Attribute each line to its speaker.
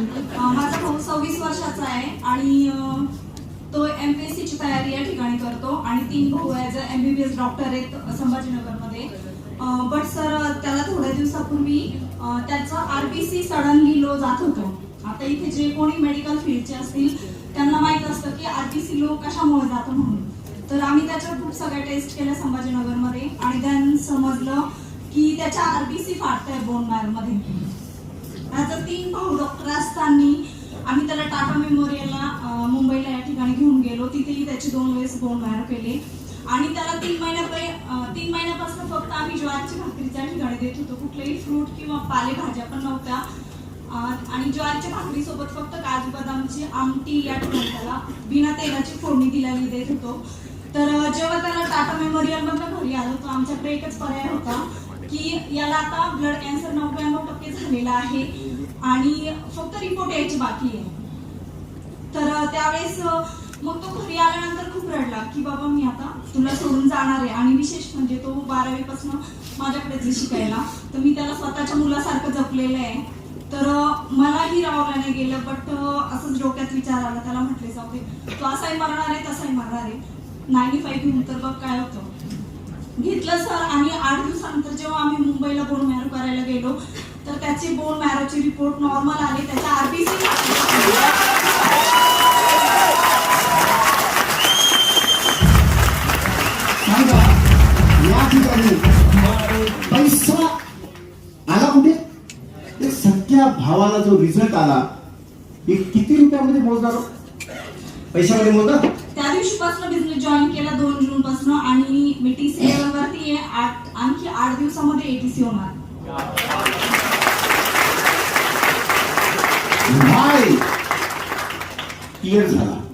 Speaker 1: माझा भाऊ सव्वीस वर्षाचा आहे आणि तो एम पी एस सीची तयारी या ठिकाणी करतो आणि तीन भाऊ as a M B B S doctor आहेत संभाजीनगरमध्ये. बट सर त्याला थोड्या दिवसापूर्वी त्याचं R B C suddenly low जात होतं. आता इथे जे कोणी मेडिकल फील्डचे असतील त्यांना माहीत असतं की आर बी सी लो कशामुळे जातं म्हणून. तर आम्ही त्याच्या खूप सगळ्या टेस्ट केल्या संभाजीनगरमध्ये आणि त्यानं समजलं की त्याच्या आर बी सी फाटत आहे बोनमध्ये. आता तीन भाऊ डॉक्टर असताना आम्ही त्याला टाटा मेमोरियलला मुंबईला या ठिकाणी घेऊन गेलो. तिथेही त्याचे दोन वेळेस बोन बाहेर केले. आणि त्याला तीन महिन्यापै तीन महिन्यापासून फक्त आम्ही ज्वारीची भाकरी त्या ठिकाणी देत होतो. कुठलेही फ्रूट किंवा पालेभाज्या पण नव्हत्या. आणि ज्वारीच्या भाकरीसोबत फक्त काजू बदामची आमटी या ठिकाणी त्याला बिना तेलाची फोडणी दिलेली देत होतो. तर जेव्हा त्याला टाटा मेमोरियल मधनं घरी आलो तर आमच्याकडे एकच पर्याय होता की याला आता ब्लड कॅन्सर नव्याण्णव टक्के झालेला आहे. आणि फक्त रिपोर्ट यायची बाकी आहे. तर त्यावेळेस मग तो घरी आल्यानंतर खूप रडला की बाबा मी आता तुला सोडून जाणार आहे. आणि विशेष म्हणजे तो बारावी पासून माझ्याकडेच शिकायला. तर मी त्याला स्वतःच्या मुलासारखं जपलेलं आहे. तर मलाही रावला नाही गेलं बट असंच डोक्यात विचार आला. त्याला म्हटले जाऊ दे. तो असाही मरणार आहे तसाही मरणार आहे. नाईन्टी फाईव्ह घेऊन तर बघ काय होतं. घेतलं सर आणि आठ दिवसानंतर जेव्हा आम्ही मुंबईला बोन मॅरू करायला गेलो त्याचे बोन मॅरोचे रिपोर्ट नॉर्मल आले त्याचा आरबीसी
Speaker 2: सांगा या ठिकाणी पैसा आला कुठे? सख्या भावाला जो रिझल्ट आला हे किती रुपयामध्ये मोजणार हो? पैशामध्ये मोजणार?
Speaker 1: त्या दिवशीपासून बिझनेस जॉईन केला दोन जून पासून आणि मी टी सी वरती आहे आणखी आठ दिवसामध्ये एटीसी होणार
Speaker 2: 나이 이해를 살아.